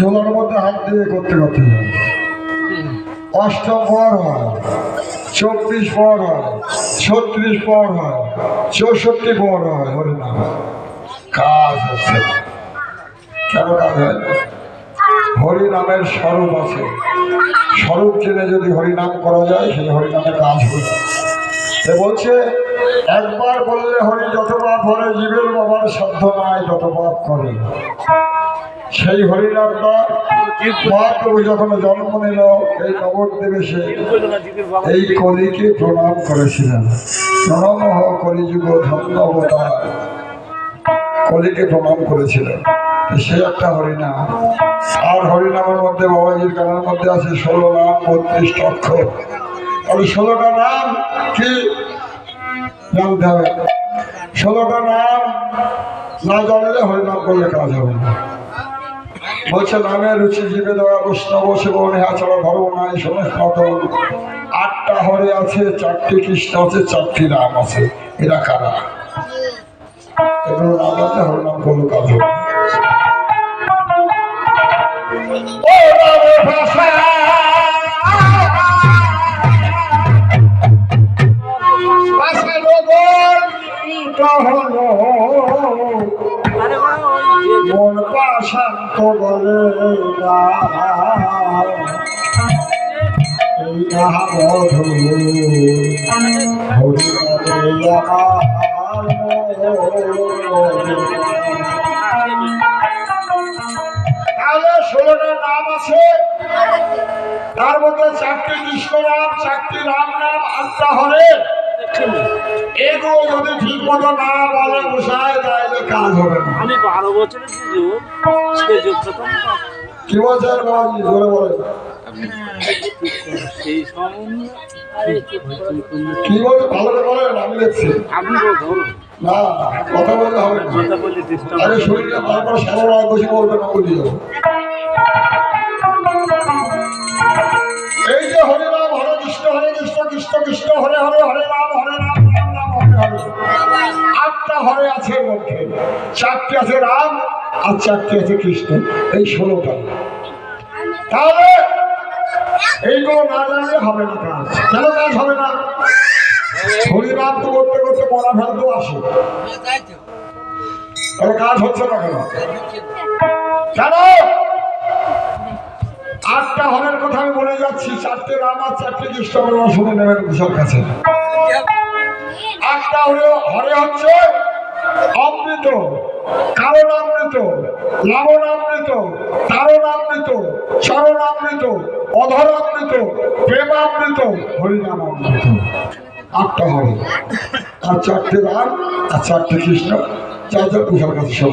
ঝোলার মধ্যে হাত দিয়ে করতে করতে অষ্টম পর হয়, চব্বিশ পর হয়, ছত্রিশ পর হয়, চৌষট্টি পর হয় হরিনাম কাজ না। কেন কাজ? হরিনামের স্বরূপ আছে। স্বরূপ জেনে যদি হরিনাম করা যায় সেই হরিনামে কাজ হবে সে বলছে, একবার বললে হরি যত পাপ হরে জীবের বাবার সাধ্য নাই তত পাপ করে। সেই হরিনামটা মহাপ্রভু যখন জন্ম নিল এই নবদ্বীপে সে। এই কলিকে প্রণাম করেছিলেন। প্রণম কলিযুগ, ধন্য অবতার কলিকে প্রণাম করেছিলেন। সে একটা হরিনাম। আর হরিনামের মধ্যে বাবাজির গানের মধ্যে আছে ষোলো নাম, বত্রিশ অক্ষর তাহলে ষোলোটা নাম কি? জানতে হবে ষোলোটা নাম না জানলে হরিনাম করলে কাজ হবে না। বলছে নামের রুচি জীবে দেওয়া বৈষ্ণব সেবন ছাড়া ধর্ম নাই সমস্ত আটটা হরে আছে, চারটি কৃষ্ণ আছে, চারটি রাম আছে। এরা কারা? এগুলো না আছে হরনাম কোনো কাজ হবে তাহলে ষোলোটা নাম আছে তার মধ্যে চারটি কৃষ্ণ নাম চারটি রাম নাম আটটা হরে এগুলো যদি ঠিক মতো না বলে বসায় তাহলে কাজ হবে না আমি বারো বছরের কি বলছেন মহাজি ধরে বলেন। কি বলছে ভালো করে আমি দেখছি। না, কথা বললে হবে ডিস্টার্ব আগে শরীরটা সারা বসে বলবে না বলি এই যে হরে রাম, হরে কৃষ্ণ হরে কৃষ্ণ কৃষ্ণ কৃষ্ণ, হরে হরে হরে রাম হরে রাম রাম রাম, হরে আটটা হরে আছে মধ্যে। চারটি আছে রাম আর চারটি আছে কৃষ্ণ, এই ষোলোটা। তাহলে এইগুলো না জানলে হবে না কাজ। কেন কাজ হবে না? হরিনাম তো করতে করতে পড়া ফেলতেও আসে। কাজ হচ্ছে না কেন? কেন? আটটা হরের কথা আমি বলে যাচ্ছি, চারটে রাম আর চারটে কৃষ্ণ বর্মা শুনে নেবেন বিশাল কাছে। একটা হরে হরে হচ্ছে, অমৃত। কারণ লাবণামৃত, তারণামৃত চরণামৃত অধরামৃত, প্রেমামৃত, হরিনামামৃত। আটটা হবে। আর চারটে রাম, আর চারটে কৃষ্ণ। চার চার পূজার কাছে সব।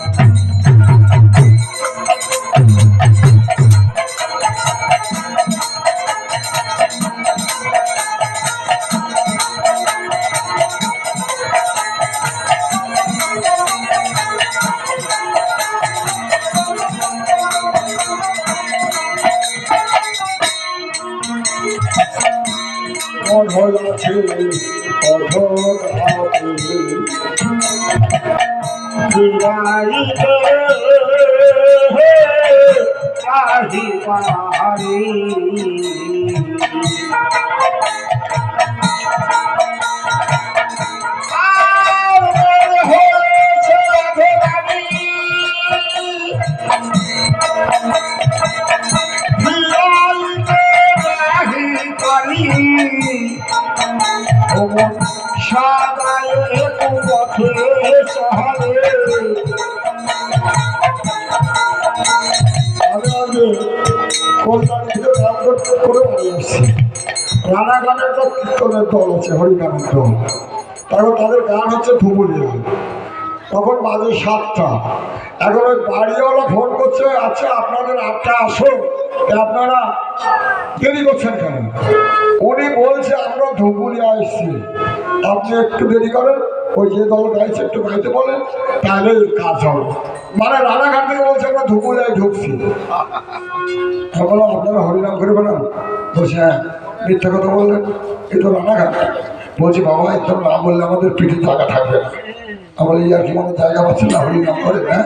অধর আছে অধর আছে বিরাইতে আহি রানাগানে একটা কীর্তনের দল আছে, হরিনামের দল। তারপর তাদের গান হচ্ছে ধুবুলিয়া। তখন বাজে সাতটা। এখন ওই বাড়িওয়ালা ফোন করছে আচ্ছা আপনাদের আটটা আসো। তা আপনারা দেরি করছেন কেন? উনি বলছে, আমরা ধুবুলিয়া এসছি। আপনি একটু দেরি করেন, ওই যে দল গাইছে একটু গাইতে বলেন, তাহলে কাজ হবে। মানে রানাঘাট থেকে বলছে, আমরা ধুবুলিয়ায় ঢুকছি। বললাম আপনারা হরিনাম করে বেড়ান বলছে হ্যাঁ। মিথ্যা কথা বললেন এটা রানাঘাট বলছি, বাবা, একদম না বললে আমাদের পিঠে জায়গা থাকবে না। আমার এই আর কি কোনো জায়গা পাচ্ছে না হরিনাম করে হ্যাঁ?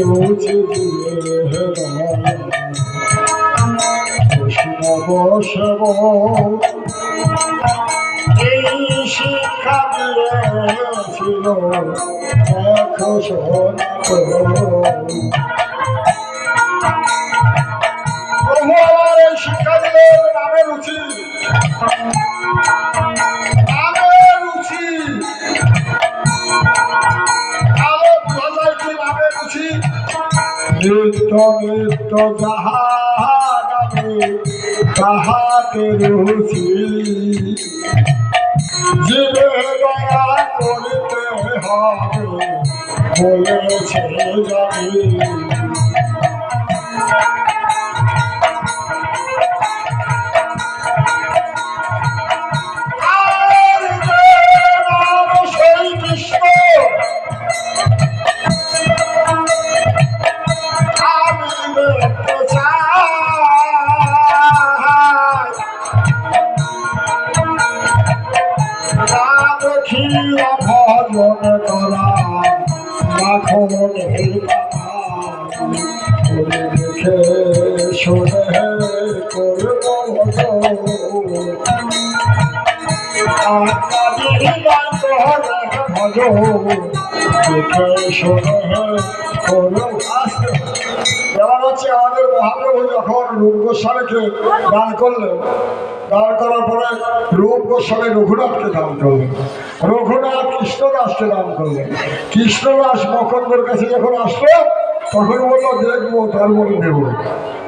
রোজ কৃষ্ণ বসব শিক্ষা দিয়েছিল দেখো শোনাত প্রভু আমার এই শিক্ষা দিলে নামে রুচি নিত্য নিত্য তাহাকে রুচি জীবে দয়া করিতে হবে বলেছে জানি যেমন হচ্ছে আমাদের মহাপ্রভু যখন রূপ গোস্বামীকে দান করলেন, দান করার পরে রূপ গোস্বামী রঘুনাথকে দান করলেন। রঘুনাথ কৃষ্ণদাসকে দান করলেন। কৃষ্ণদাস মকন্দর কাছে যখন আসলো, তখন বলল, দেখব তারপরে দেবো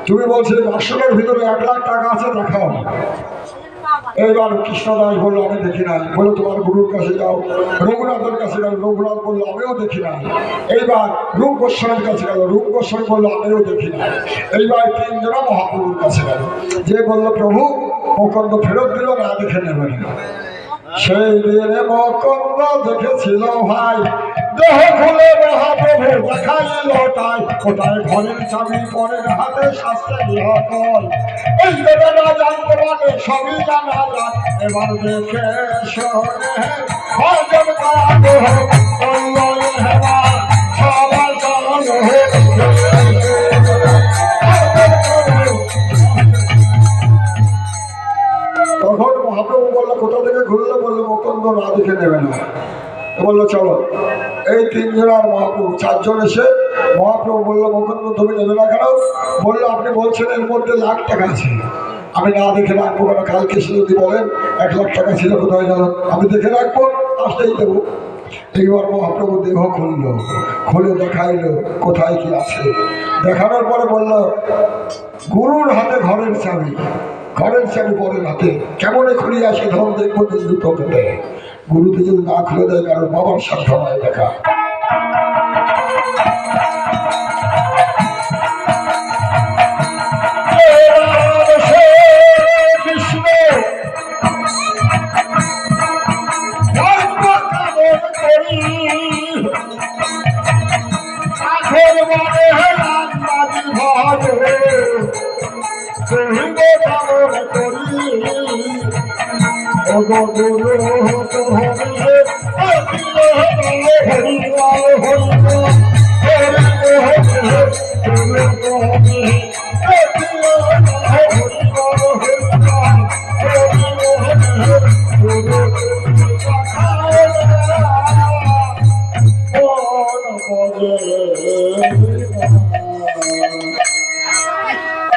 তুমি বলছো বাসনের ভিতরে এক লাখ টাকা আছে, দেখাও। এইবার কৃষ্ণদাস বলল, আমি দেখি নাই। বলে তোমার গুরুর কাছে যাও। রঘুনাথের কাছে গেল, রঘুনাথ বলল, আমিও দেখি নাই। এইবার রূপ গোস্বামীর কাছে গেল, রূপ গোস্বামী বলল, আমিও দেখি নাই। এইবার তিনজনা মহাপ্রভুর কাছে গেল। যে বলল, প্রভু মুখন্দ ফেরত দিল, না দেখে নেবেন সেই দিনে মকন্দ দেখেছিল ভাই। দেহ খুলে মহাপ্রভু দেখাইল তাই কোথায় ঘরের চাবি পরের হাতে শাস্ত্রে বিহকল এই কথা না জানতে পারে সবই জানা যান এবার দেখে শোনে, ভজন হোক অল্লল হেবা সবার জান তখন দেখে নেবে না। বলল, চলো। এই তিনজন আর মহাপ্রভু, চারজন এসে মহাপ্রভু বলল, মুকুন্দ, তুমি নেবে না কেন? বলল, আপনি বলছেন এর মধ্যে লাখ টাকা আছে। আমি না দেখে রাখব কেন? কালকে এসে যদি বলেন, এক লাখ টাকা ছিল কোথায় গেল? আমি দেখে রাখব আসলেই দেবো। এইবার মহাপ্রভু দেহ খুললো, খুলে দেখাইলো কোথায় কি আছে। দেখানোর পরে বলল, গুরুর হাতে ঘরের চাবি ঘরের চাবি পরের হাতে। কেমনে খুলে আসে ধন দেখব যে দুটো পেতে গুরুকে যদি না খুলে দেয় কারণ বাবার সাধ্য নয় দেখা। Oh,